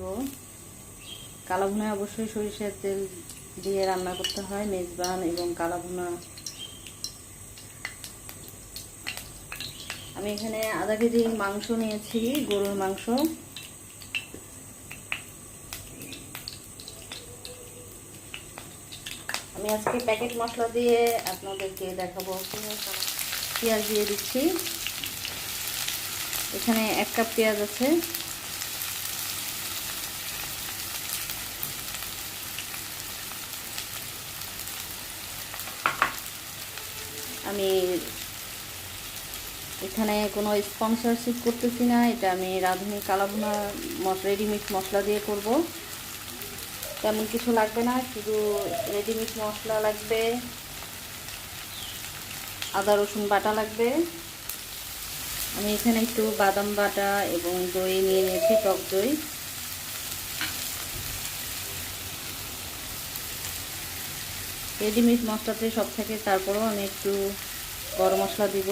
দিব। কালা ভুনায় অবশ্যই সরিষার তেল দিয়ে রান্না করতে হয়, মেজবান এবং কালা ভুনা আমি এখানে আধা কেজি মাংস নিয়েছি, গরুর মাংস। আমি আজকে প্যাকেট মশলা দিয়ে আপনাদেরকে দেখাবো। পেঁয়াজ দিয়ে দিচ্ছি। এখানে এক কাপ পেঁয়াজ আছে। আমি এখানে কোনো স্পন্সরশিপ করতেছি না, এটা আমি রাঁধুনি কালাভুনা রেডিমেড মশলা দিয়ে করব। তেমন কিছু লাগবে না, শুধু রেডিমেড মশলা লাগবে, আদা, রসুন বাটা লাগবে। আমি এখানে একটু বাদাম বাটা এবং দই নিয়ে নিয়েছি টক দই। রেডিমেড মশলাতে সব থেকে তারপরেও আমি একটু গরম মশলা দিব।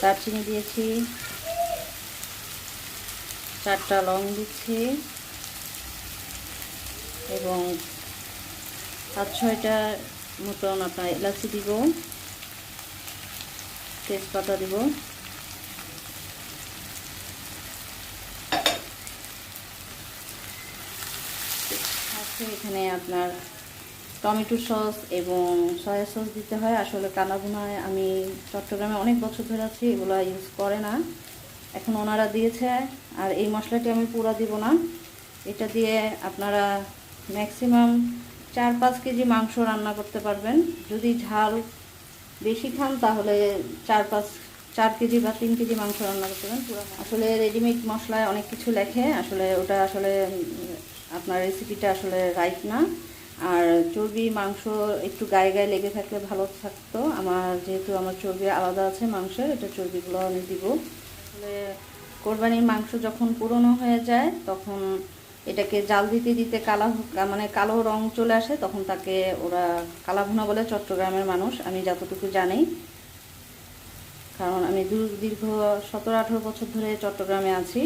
দারচিনি দিয়েছি। চারটা লং দিচ্ছি। এবং পাঁচ ছয়টা মতন আপনার এলাচি দিব। তেজপাতা দিব। আছে এখানে আপনার টমেটো সস এবং সয়া সস দিতে হয়। আসলে কানাভুনায় আমি চট্টগ্রামে অনেক বছর ধরে আছি, এগুলো ইউজ করে না। এখন ওনারা দিয়েছে আর এই মশলাটি আমি পুরো দিব না। এটা দিয়ে আপনারা ম্যাক্সিমাম চার পাঁচ কেজি মাংস রান্না করতে পারবেন। যদি ঝাল বেশি খান, তাহলে চার পাঁচ, চার কেজি বা তিন কেজি মাংস রান্না করতে পারেন পুরো আসলে রেডিমেড মশলায় অনেক কিছু লেখে। আসলে ওটা আসলে, আপনার রেসিপিটা আসলে রাইট না। আর চর্বি, মাংস একটু গায়ে গায়ে লেগে থাকলে ভালো থাকতো। আমার যেহেতু আমার চর্বি আলাদা আছে মাংসের, এটা চর্বিগুলো আমি দিব। আসলে কোরবানির মাংস যখন পুরনো হয়ে যায়, তখন এটাকে জাল দিতে দিতে কালা মানে কালো রং চলে আসে, তখন তাকে ওরা কালা ভুনা বলে, চট্টগ্রামের মানুষ। আমি যতটুকু জানি। কারণ আমি দীর্ঘ সতেরো, আঠেরো বছর ধরে চট্টগ্রামে আছি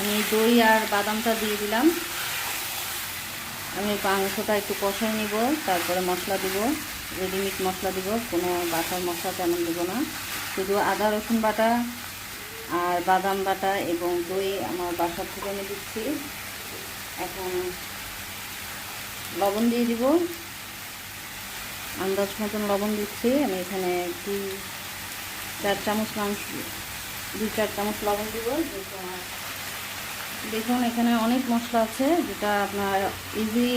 আমি দই আর বাদামটা দিয়ে দিলাম। আমি মাংসটা একটু কষাই নিব, তারপরে মশলা দিব রেডিমেড মশলা দিব, কোনো বাটার মশলা তেমন দেব না। শুধু আদা, রসুন বাটা আর বাদাম বাটা এবং দই আমার বাসার থেকে আমি দিচ্ছি। এখন লবণ দিয়ে দিব। আন্দাজ মতন লবণ দিচ্ছি। আমি এখানে দুই চার চামচ মাংস, দুই চার চামচ লবণ দিব, যেহেতু আমার দেখুন, এখানে অনেক মশলা আছে, যেটা আপনার ইজি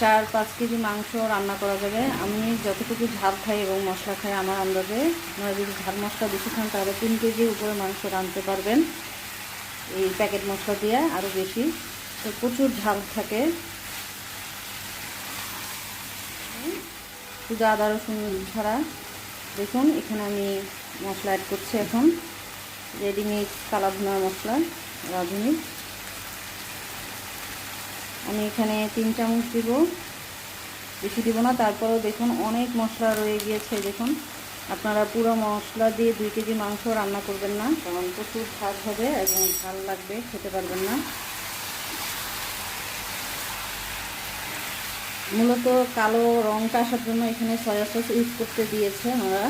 চার, পাঁচ কেজি মাংস রান্না করা যাবে। আমি যতটুকু ঝাল খাই এবং মশলা খাই আমার আন্দাজে, আপনারা যদি ঝাল মশলা বেশি খান, তাহলে তিন কেজির উপরে মাংস রাঁধতে পারবেন। এই প্যাকেট মশলা দিয়ে আরও বেশি। তো প্রচুর ঝাল থাকে। শুধু আদা, রসুন ছাড়া। দেখুন, এখানে আমি মশলা অ্যাড করছি এখন। রেডিমেড কালা ভুনা মশলা। রাঁধুনি। আমি এখানে তিন চামচ দিব। বেশি দিব না, তারপরেও দেখুন অনেক মশলা রয়ে গিয়েছে, দেখুন। আপনারা পুরো মশলা দিয়ে দুই কেজি মাংস রান্না করবেন না, কারণ প্রচুর ঝাল হবে এবং ঝাল লাগবে, খেতে পারবেন না। মূলত কালো রঙটা আসার জন্য এখানে সয়া সস ইউজ করতে দিয়েছে ওনারা।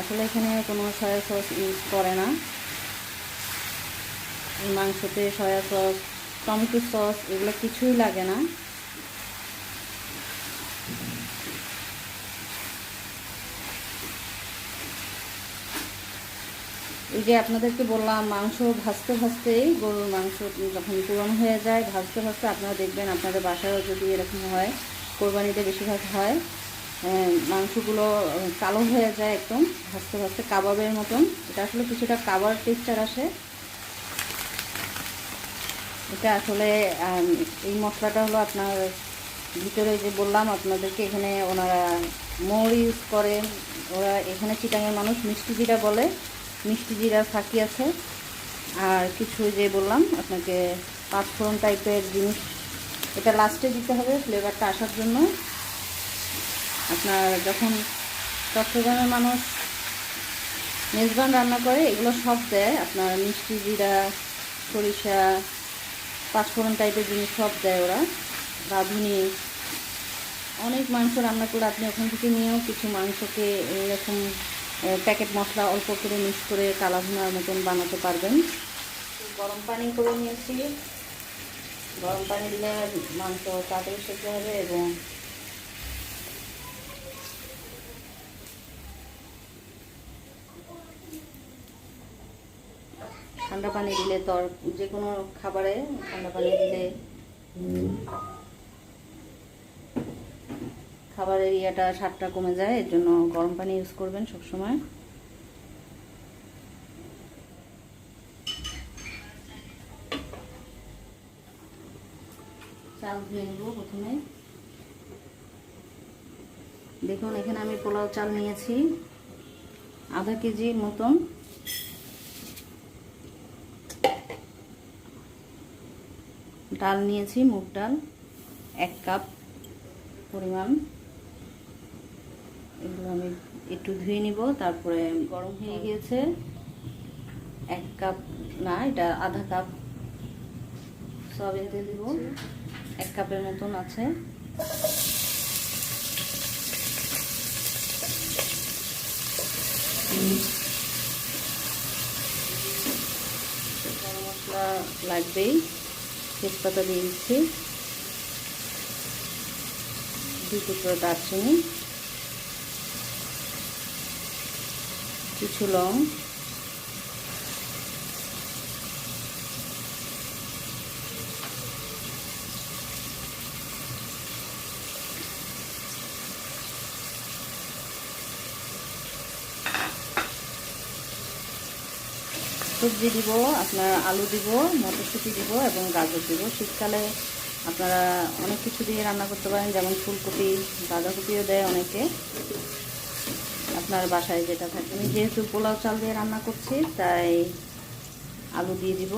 আসলে এখানে কোনো সয়া সস ইউজ করে না। এই মাংসতে সয়া সস, টমেটো সস, এগুলো কিছুই লাগে না। এই যে আপনাদেরকে বললাম, মাংস ভাজতে ভাজতেই গরুর মাংস যখন পুরনো হয়ে যায়, ভাজতে ভাজতে আপনারা দেখবেন আপনাদের বাসায়ও যদি এরকম হয়, কোরবানিতে বেশিরভাগ হয় মাংসগুলো কালো হয়ে যায় একদম, ভাজতে ভাজতে কাবাবের মতন। এটা আসলে কিছুটা কাবার টেক্সচার আসে। এটা আসলে এই মশলাটা হলো আপনার ভিতরে যে বললাম, আপনাদেরকে এখানে ওনারা মোর ইউজ করে। ওরা এখানে চিটাঙের মানুষ, মিষ্টি জিরা বলে। মিষ্টি জিরা ফাঁকি আছে। আর কিছু যে বললাম, আপনাকে পাঁচফোড়ন টাইপের জিনিস, এটা লাস্টে দিতে হবে ফ্লেভারটা আসার জন্য। আপনার যখন চট্টগ্রামের মানুষ মেজবান রান্না করে, এগুলো সব দেয়। আপনার মিষ্টি জিরা, সরিষা পাঁচফোড়ন টাইপের জিনিস সব দেয় ওরা। রাঁধুনি অনেক মাংস রান্না করলে আপনি ওখান থেকে নিয়েও কিছু মাংসকে এরকম প্যাকেট মশলা অল্প করে মিক্স করে কালা ভুনার মতন বানাতে পারবেন। গরম পানি করে নিয়েছি। গরম পানি দিলে মাংস তাড়াতাড়ি সেদ্ধ হবে এবং ঠান্ডা পানি দিলে তর যে কোনো খাবারে ঠান্ডা পানি দিলে খাবারের ইয়েটা স্বাদটা কমে যায়, এর জন্য গরম পানি ইউজ করবেন সবসময়। চাল প্রথমে। দেখুন, এখানে আমি পোলাও চাল নিয়েছি, আধা কেজির মতন। ডাল নিয়েছি, মুগ ডাল, এক কাপ পরিমাণ। এগুলো আমি একটু ধুয়ে নিব, তারপরে গরম হয়ে গিয়েছে। এক কাপ, না, এটা আধা কাপ সয়াবিন তেল দিব। এক কাপের মতন আছে। গরম মশলা লাগবেই। তেজপাতা দিয়ে দিচ্ছি দু টুকরো দারচিনি। কিছু লং। সবজি দিব, আপনার আলু দিব, মটরশুঁটি দিব এবং গাজর দিব। শীতকালে আপনারা অনেক কিছু দিয়ে রান্না করতে পারেন, যেমন ফুলকপি, বাঁধাকপিও দেয় অনেকে। আপনার বাসায় যেটা থাকে। আমি যেহেতু পোলাও চাল দিয়ে রান্না করছি, তাই আলু দিয়ে দিব।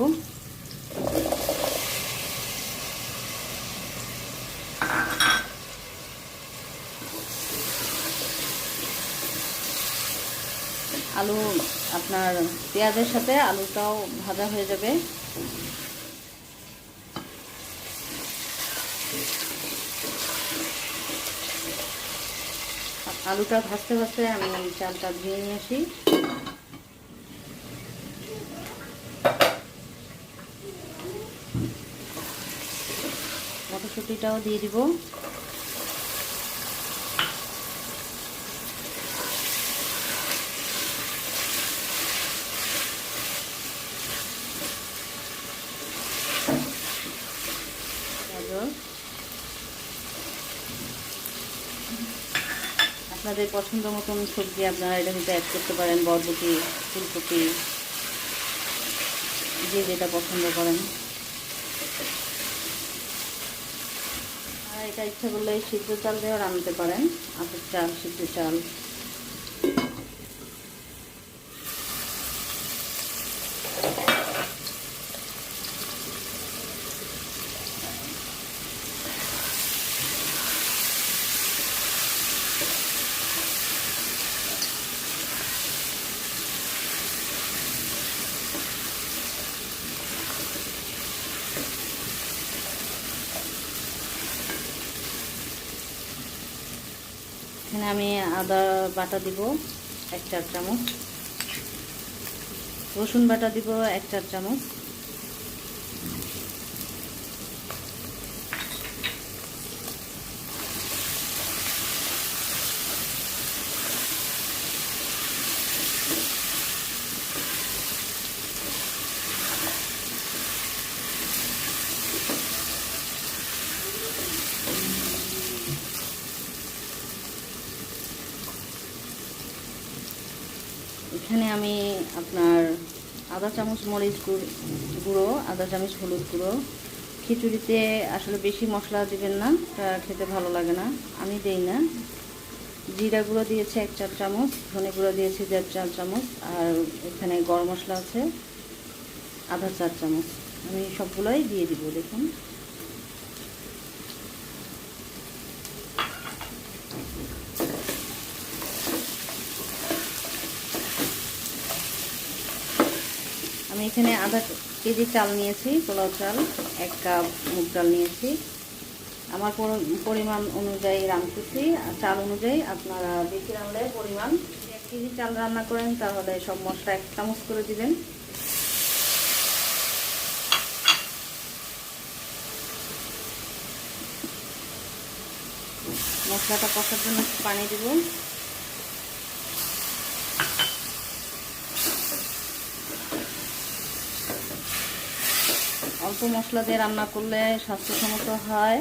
আলু আপনার পেঁয়াজের সাথে আলুটাও ভাজা হয়ে যাবে। আলুটা ভাজতে ভাজতে আমি চালটা ধুয়ে নিয়ে আসি। মটরশুঁটিটাও দিয়ে দিব গাজর আপনাদের পছন্দ মতন সবজি আপনারা এটা কিন্তু অ্যাড করতে পারেন, বরবটি, ফুলকপি, যে যেটা পছন্দ করেন। আর এটা ইচ্ছা করলে সিদ্ধ চাল দিয়েও রান্নাতে পারেন, আতর চাল, সিদ্ধ চাল এখানে আমি আদা বাটা দিব এক চার চামচ। রসুন বাটা দিব এক চার চামচ। এখানে আমি আপনার আধা চামচ মরিচ গুঁড়ো আধা চামচ হলুদ গুঁড়ো। খিচুড়িতে আসলে বেশি মশলা দেবেন না খেতে ভালো লাগে না, আমি দেই না। জিরা গুঁড়ো দিয়েছি এক চার চামচ, ধনে গুঁড়ো দিয়েছি দেড় চার চামচ, আর এখানে গরম মশলা আছে আধা চার চামচ। আমি সবগুলোই দিয়ে দিব, দেখুন আমি এখানে আধা কেজি চাল নিয়েছি, পোলাও চাল, এক কাপ মুগ ডাল নিয়েছি। আমার পরিমাণ অনুযায়ী রাঁধতেছি, আর চাল অনুযায়ী আপনারা বেশি রান্নায় পরিমাণ এক কেজি চাল রান্না করেন, তাহলে সব মশলা এক চামচ করে দিবেন। মশলাটা কষার জন্য পানি দিব। অল্প মশলা দিয়ে রান্না করলে স্বাস্থ্যসম্মত হয়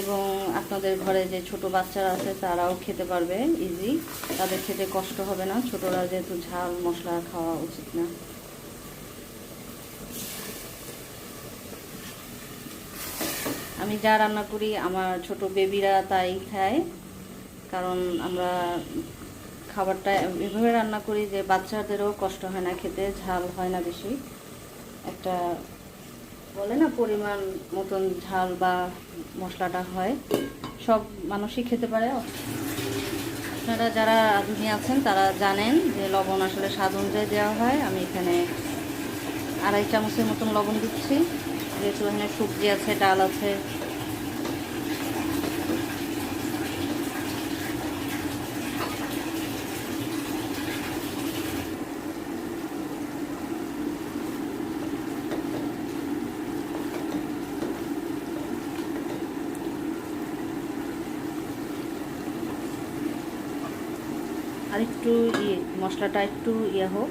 এবং আপনাদের ঘরে যে ছোট বাচ্চারা আছে তারাও খেতে পারবে ইজি তাদের খেতে কষ্ট হবে না, ছোটরা যেহেতু ঝাল মশলা খাওয়া উচিত না। আমি যা রান্না করি আমার ছোট বেবিরা তাই খায়, কারণ আমরা খাবারটা এভাবে রান্না করি যে বাচ্চাদেরও কষ্ট হয় না খেতে, ঝাল হয় না বেশি। একটা বলে না, পরিমাণ মতন ঝাল বা মশলাটা হয়, সব মানুষই খেতে পারে। আপনারা যারা আধুনিক আছেন, তারা জানেন যে লবণ আসলে স্বাদ অনুযায়ী দেওয়া হয়। আমি এখানে আড়াই চামচের মতন লবণ দিচ্ছি। যেহেতু এখানে সবজি আছে, ডাল আছে একটু ইয়ে মশলাটা একটু ইয়ে হোক।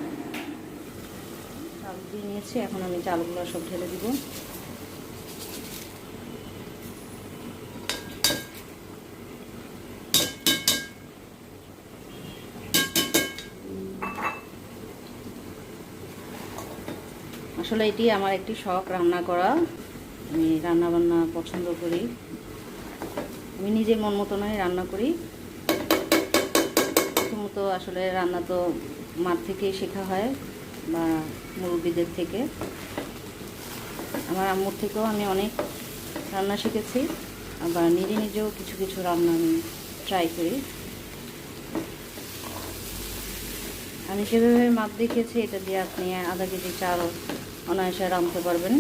চাল দিয়ে নিয়েছি, এখন আমি চালগুলো সব ঢেলে দিব। আসলে এটি আমার একটি শখ, রান্না করা। আমি রান্না বান্না পছন্দ করি। আমি নিজে মন মতো নয় রান্না করি। প্রথমত আসলে রান্না তো মার থেকেই শেখা হয় বা মুরব্বীদের থেকে। আমার আম্মুর থেকেও আমি অনেক রান্না শিখেছি, আবার নিজে নিজেও কিছু কিছু রান্না আমি ট্রাই করি। আমি যেভাবে মাপ দেখিয়েছি, এটা দিয়ে আপনি আধা কেজি চাল অনায়াসে রাঁধতে পারবেন।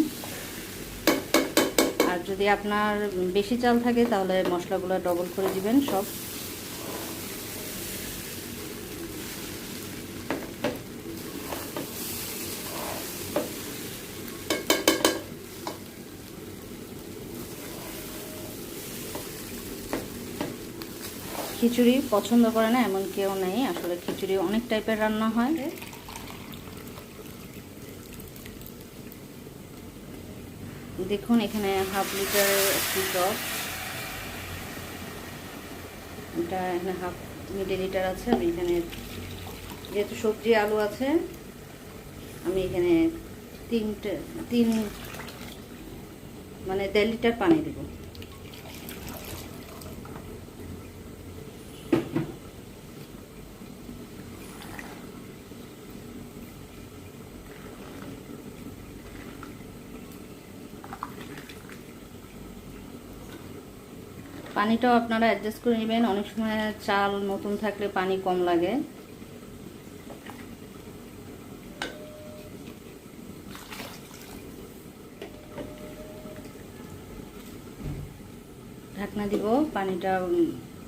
আর যদি আপনার বেশি চাল থাকে তাহলে মশলাগুলো ডবল করে দিবেন সব। খিচুড়ি পছন্দ করে না, এমন কেউ নেই। আসলে খিচুড়ি অনেক টাইপের রান্না হয়। দেখুন, এখানে হাফ লিটারের একটি টক। এটা এখানে হাফ মিলি লিটার আছে। আমি এখানে যেহেতু সবজি, আলু আছে, আমি এখানে তিনটে, তিন মানে দেড় লিটার পানি দেবো। পানিটাও আপনারা অ্যাডজাস্ট করে নেবেন। অনেক সময় চাল নতুন থাকলে পানি কম লাগে। ঢাকনা দিব, পানিটা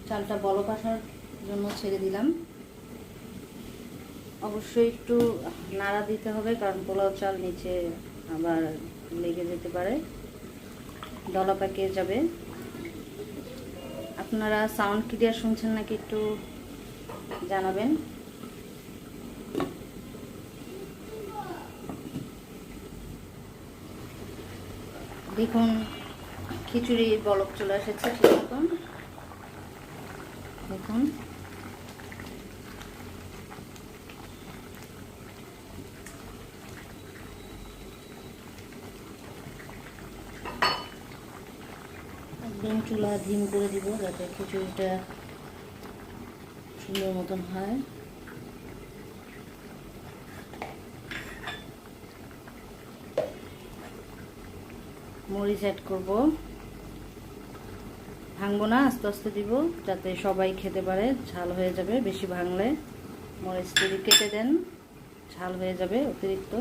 চালটা বলক আসার জন্য ছেড়ে দিলাম। অবশ্যই একটু নাড়া দিতে হবে, কারণ পোলাও চাল নিচে আবার লেগে যেতে পারে। দলা পাকিয়ে যাবে। আপনারা সাউন্ড ক্লিয়ার শুনছেন নাকি একটু জানাবেন? দেখুন খিচুড়ি বলক চলে এসেছে মতন। দেখুন একদম ধিম করে দিব যাতে খিচুড়িটা সুন্দর মতন হয়। মরিচ অ্যাড করব। ভাঙবো না, আস্তে আস্তে দিব যাতে সবাই খেতে পারে, ঝাল হয়ে যাবে। বেশি ভাঙলে মরিচ যদি কেটে দেন, ঝাল হয়ে যাবে অতিরিক্ত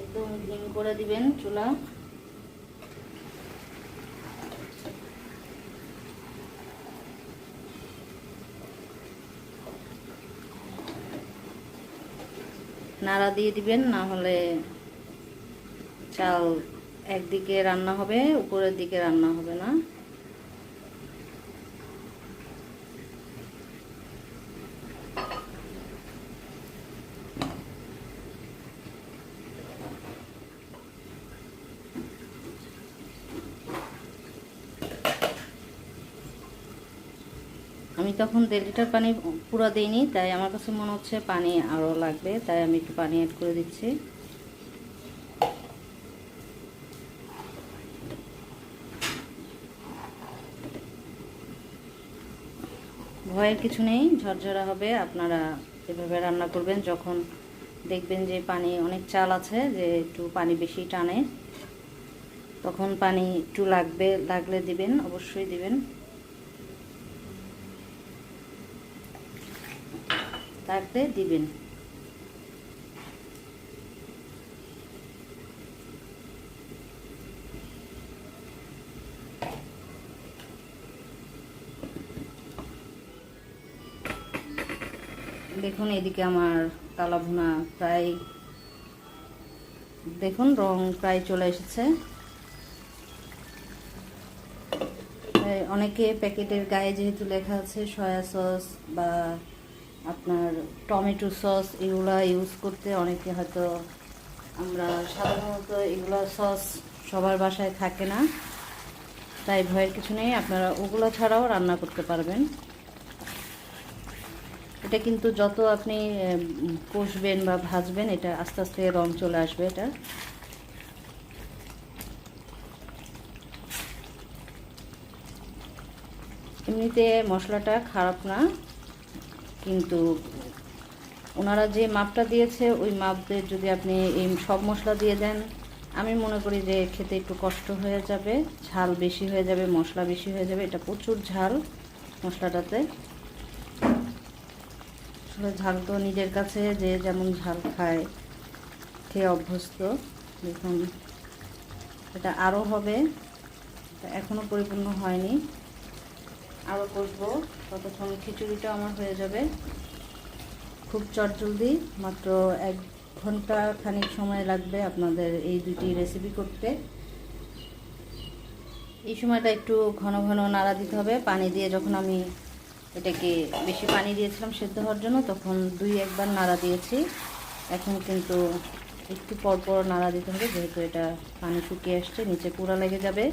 একদম ডিম করে দিবেন চুলা। নাড়া দিয়ে দিবেন, না হলে চাল একদিকে রান্না হবে, উপরের দিকে রান্না হবে না। তখন দেড় লিটার পানি পুরো দিইনি, তাই আমার কাছে মনে হচ্ছে পানি আরও লাগবে, তাই আমি একটু পানি অ্যাড করে দিচ্ছি। ভয়ের কিছু নেই, ঝরঝরা হবে, আপনারা এভাবে রান্না করবেন যখন দেখবেন যে পানি অনেক চাল আছে, যে একটু পানি বেশি টানে, তখন পানি একটু লাগবে, লাগলে দিবেন, অবশ্যই দিবেন। তারপরে দিবেন। দেখুন, এদিকে আমার কালা ভুনা প্রায়, দেখুন, রং প্রায় চলে এসেছে। অনেকে প্যাকেটের গায়ে যেহেতু লেখা আছে, সয়া সস বা আপনার টমেটো সস এগুলা ইউজ করতে অনেকে হয়তো আমরা সাধারণত এগুলা সস সবার বাসায় থাকে না। তাই ভয়ের কিছু নেই, আপনারা ওগুলো ছাড়াও রান্না করতে পারবেন। এটা কিন্তু যত আপনি কষবেন বা ভাজবেন, এটা আস্তে আস্তে রং চলে আসবে এটা। এমনিতে মশলাটা খারাপ না। কিন্তু ওনারা যে মাপটা দিয়েছে, ওই মাপদের যদি আপনি এই সব মশলা দিয়ে দেন, আমি মনে করি যে খেতে একটু কষ্ট হয়ে যাবে, ঝাল বেশি হয়ে যাবে, মশলা বেশি হয়ে যাবে, এটা প্রচুর ঝাল মশলাটাতে। আসলে ঝাল তো নিজের কাছে যে যেমন ঝাল খায়, খেয়ে অভ্যস্ত, দেখুন, এটা আরও হবে এখনও পরিপূর্ণ হয়নি। আরও কষবো ততক্ষণ খিচুড়িটা আমার হয়ে যাবে। খুব চটজলদি, মাত্র এক ঘণ্টা খানিক সময় লাগবে আপনাদের এই দুটি রেসিপি করতে। এই সময়টা একটু ঘন ঘন নাড়া দিতে হবে। পানি দিয়ে যখন আমি এটাকে বেশি পানি দিয়েছিলাম সেদ্ধ হওয়ার জন্য, তখন দুই একবার নাড়া দিয়েছি। এখন কিন্তু একটু পরপর নাড়া দিতে হবে, যেহেতু এটা পানি শুকিয়ে আসছে, নিচে পুরা লেগে যাবে।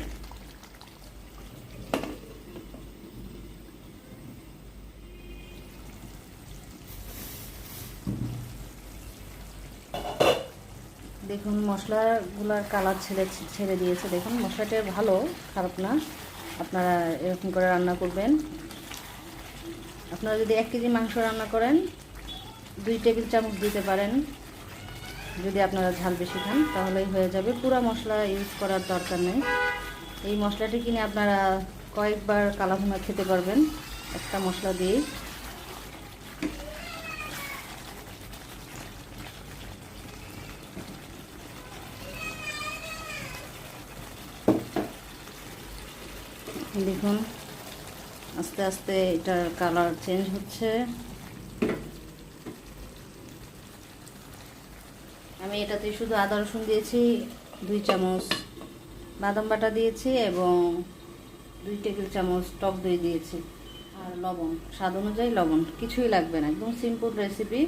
দেখুন, মশলাগুলার কালার ছেড়ে ছেড়ে দিয়েছে। দেখুন, মশলাটা ভালো, খারাপ না। আপনারা এরকম করে রান্না করবেন। আপনারা যদি এক কেজি মাংস রান্না করেন, দুই টেবিল চামচ দিতে পারেন। যদি আপনারা ঝাল বেশি খান, তাহলেই হয়ে যাবে। পুরো মশলা ইউজ করার দরকার নেই। এই মশলাটি কিনে আপনারা কয়েকবার কালাভুনা খেতে পারবেন। একটা মশলা দিয়েই। দেখুন, আস্তে আস্তে এটার কালার চেঞ্জ হচ্ছে। আমি এটাতে শুধু আদা রসুন দিয়েছি, দুই চামচ বাদাম বাটা দিয়েছি এবং দুই টেবিল চামচ টক দই দিয়েছি। আর লবণ, স্বাদ অনুযায়ী লবণ, কিছুই লাগবে না, একদম সিম্পল রেসিপি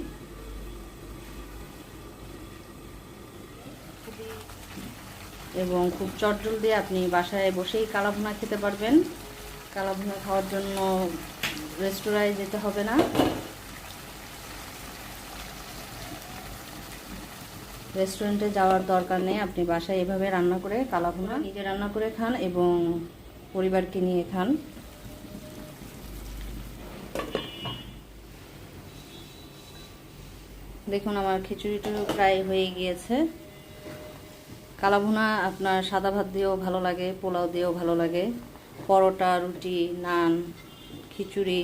এবং খুব চটজলদি আপনি বাসায় বসেই কালাভুনা খেতে পারবেন। কালাভুনা খাওয়ার জন্য রেস্তোরাঁয় যেতে হবে না। রেস্টুরেন্টে যাওয়ার দরকার নেই, আপনি বাসায় এভাবে রান্না করে কালাভুনা নিজে রান্না করে খান এবং পরিবারকে নিয়ে খান। দেখুন, আমার খিচুড়িটা প্রায় হয়ে গিয়েছে। কালাভুনা আপনার সাদা ভাত দিয়েও ভালো লাগে, পোলাও দিয়েও ভালো লাগে। পরোটা, রুটি, নান, খিচুড়ি,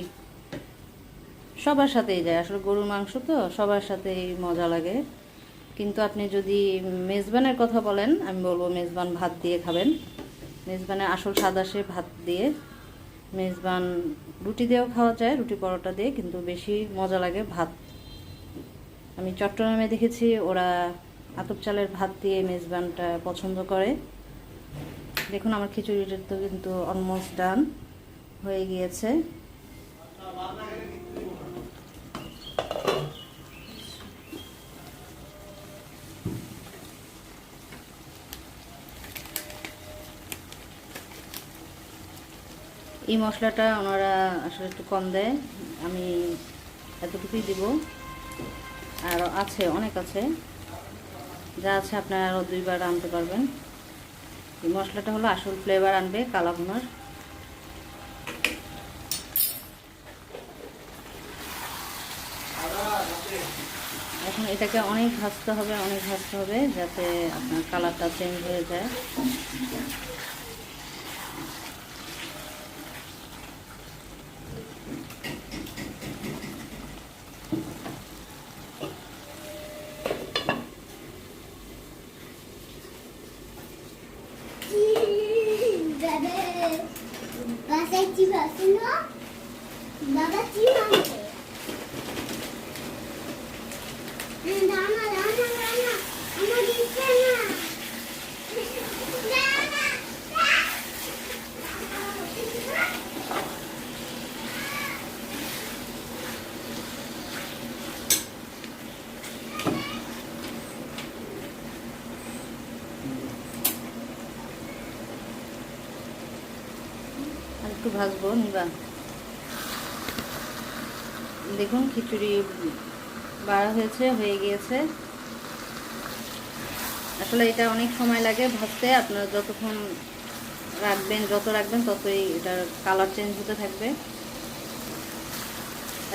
সবার সাথেই যায়। আসলে গরুর মাংস তো সবার সাথেই মজা লাগে। কিন্তু আপনি যদি মেজবানের কথা বলেন, আমি বলব মেজবান ভাত দিয়ে খাবেন। মেজবানের আসল স্বাদ আসে ভাত দিয়ে। মেজবান রুটি দিয়েও খাওয়া যায়, রুটি পরোটা দিয়ে, কিন্তু বেশি মজা লাগে ভাত। আমি চট্টগ্রামে দেখেছি, ওরা আতপ চালের ভাত দিয়ে মেজবানটা পছন্দ করে। দেখুন আমার খিচুড়িটা তো কিন্তু অলমোস্ট ডান হয়ে গিয়েছে। এই মশলাটা ওনারা আসলে একটু কম দেয়, আমি এতটুকুই দিব। আর আছে, অনেক আছে। যা আছে আপনারা আরও দুইবার আনতে পারবেন। এই মশলাটা হলো আসল ফ্লেভার আনবে, কালা ভুনার এখন এটাকে অনেক ভাজতে হবে, অনেক ভাজতে হবে, যাতে আপনার কালারটা চেঞ্জ হয়ে যায়। ভাজবো, নিবা। দেখুন, খিচুড়ি বাড়া হয়েছে, হয়ে গিয়েছে। আসলে এটা অনেক সময় লাগে ভাজতে, আপনারা যতক্ষণ রাখবেন, যত রাখবেন ততই এটার কালার চেঞ্জ হতে থাকবে।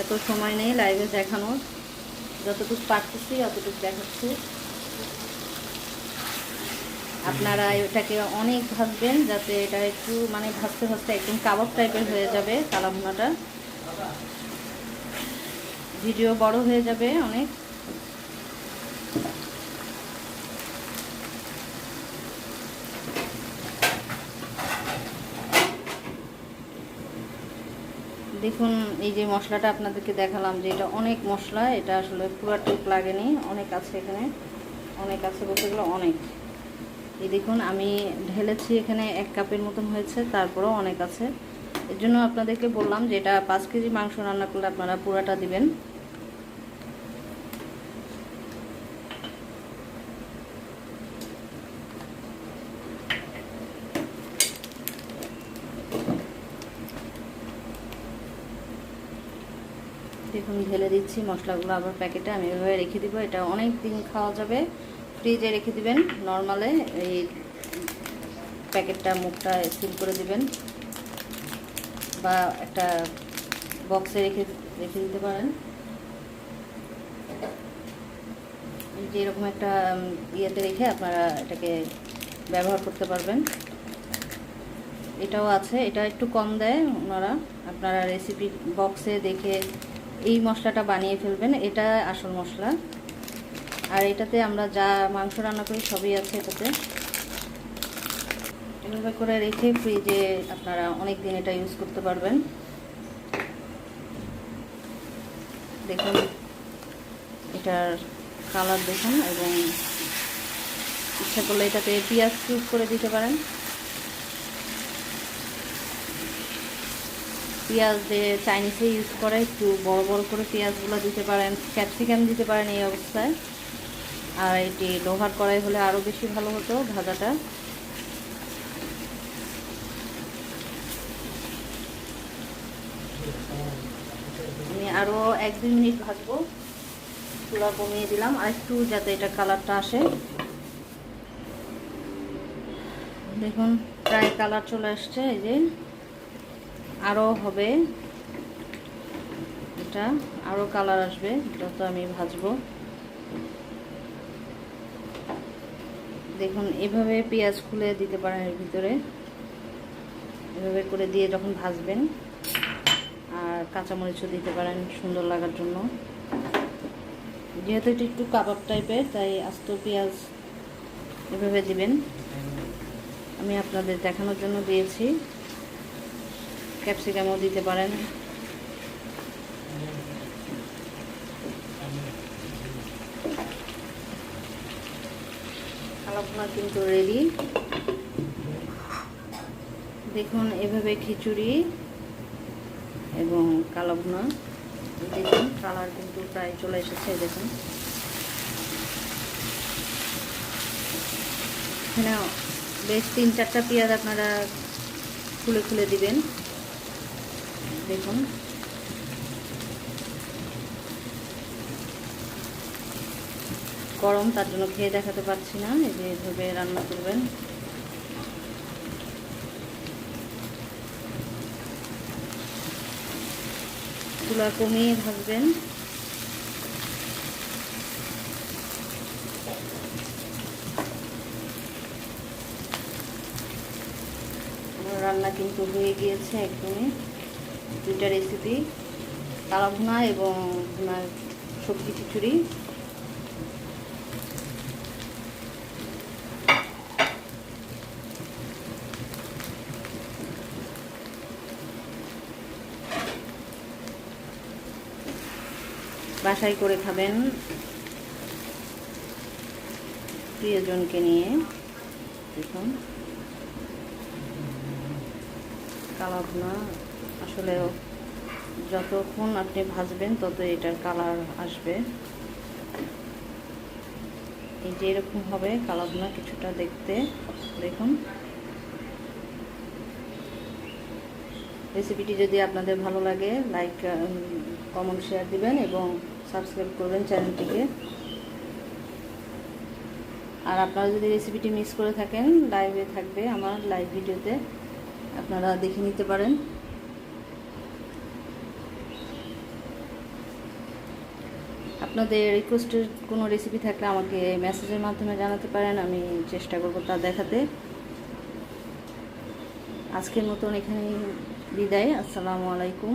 এত সময় নেই লাইভে দেখানোর। যতটুকু পারতেছি, অতটুকু দেখাচ্ছি। আপনারা এটাকে অনেক ভাজবেন যাতে এটা একটু মানে ভাজতে ভাজতে একদম কাবাব টাইপের হয়ে যাবে কালা ভুনাটা ভিডিও বড় হয়ে যাবে অনেক। দেখুন, এই যে মশলাটা আপনাদেরকে দেখালাম যে এটা অনেক মশলা, এটা আসলে পুরো টুক লাগেনি, অনেক আছে এখানে, অনেক আছে বলতে গেলে অনেক। এই দেখুন, আমি ঢেলেছি এখানে এক কাপের মতন হয়েছে, তারপরেও অনেক আছে। এর জন্য আপনাদেরকে বললাম যে এটা পাঁচ কেজি মাংস রান্না করলে আপনারা পুরাটা দিবেন। দেখুন, ঢেলে দিচ্ছি, মশলাগুলো আবার প্যাকেটে আমি এভাবে রেখে দিব, এটা অনেক দিন খাওয়া যাবে। ফ্রিজে রেখে দিবেন, নর্মালে এই প্যাকেটটা, মুখটা সিল করে দিবেন। বা একটা বক্সে রেখে রেখে দিতে পারেন। যে এরকম একটা ইয়েতে রেখে আপনারা এটাকে ব্যবহার করতে পারবেন। এটাও আছে, এটা একটু কম দেয় ওনারা। আপনারা রেসিপি বক্সে দেখে এই মশলাটা বানিয়ে ফেলবেন, এটা আসল মশলা। আর এটাতে আমরা যা মাংস রান্না করি সবই আছে এটাতে। এভাবে করে রেখে ফ্রিজে আপনারা অনেক দিন এটা ইউজ করতে পারবেন। দেখুন, এটার কালার দেখুন এবং ইচ্ছা করলে এটাতে পেঁয়াজ কিউব করে দিতে পারেন। পেঁয়াজ যে চাইনিজে ইউজ করে, একটু বড় বড় করে পেঁয়াজগুলো দিতে পারেন ক্যাপসিকাম দিতে পারেন এই অবস্থায়। আর এটি লোহার কড়াই হলে আরও বেশি ভালো হতো ভাজাটা। আমি আরও এক দুই মিনিট ভাজবো। চুলা কমিয়ে দিলাম আর একটু যাতে এটা কালারটা আসে। দেখুন, প্রায় কালার চলে আসছে, এই যে। আরও হবে। এটা আরও কালার আসবে যত আমি ভাজবো। দেখুন, এভাবে পেঁয়াজ খুলে দিতে পারেন এর ভিতরে। এভাবে করে দিয়ে যখন ভাজবেন, আর কাঁচামরিচও দিতে পারেন সুন্দর লাগার জন্য। যেহেতু এটা একটু কাবাব টাইপের, তাই আস্ত পেঁয়াজ এভাবে দিবেন। আমি আপনাদের দেখানোর জন্য দিয়েছি। ক্যাপসিকামও দিতে পারেন। কালাভুনা কিন্তু রেডি। দেখুন এভাবে খিচুড়ি এবং কালাভুনা দেখুন, কালার কিন্তু প্রায় চলে এসেছে, দেখুন। এখানে বেশ তিন চারটা পেঁয়াজ আপনারা খুলে খুলে দিবেন। দেখুন। গরম, তার জন্য খেয়ে দেখাতে পারছি না। এই যে এভাবে রান্না করবেন। চুলা কমিয়ে ভাজবেন। রান্না কিন্তু হয়ে গিয়েছে একদমই। দুইটা রেসিপি তালা ভুনা এবং ভুনার সবজি খিচুড়ি। বাসায় করে খাবেন প্রিয়জনকে নিয়ে। দেখুন। কালাভুনা আসলে যতক্ষণ আপনি ভাজবেন তত এটার কালার আসবে। এই যে এরকম হবে কালাভুনা কিছুটা দেখতে। দেখুন। রেসিপিটি যদি আপনাদের ভালো লাগে লাইক কমেন্ট শেয়ার দিবেন এবং সাবস্ক্রাইব করবেন চ্যানেলটিকে। আর আপনারা যদি রেসিপিটি মিস করে থাকেন লাইভে থাকবে আমার লাইভ ভিডিওতে, আপনারা দেখে নিতে পারেন। আপনাদের রিকোয়েস্টের কোনো রেসিপি থাকলে আমাকে মেসেজের মাধ্যমে জানাতে পারেন, আমি চেষ্টা করব তা দেখাতে। আজকের মতন এখানে বিদায়, আসসালামু আলাইকুম।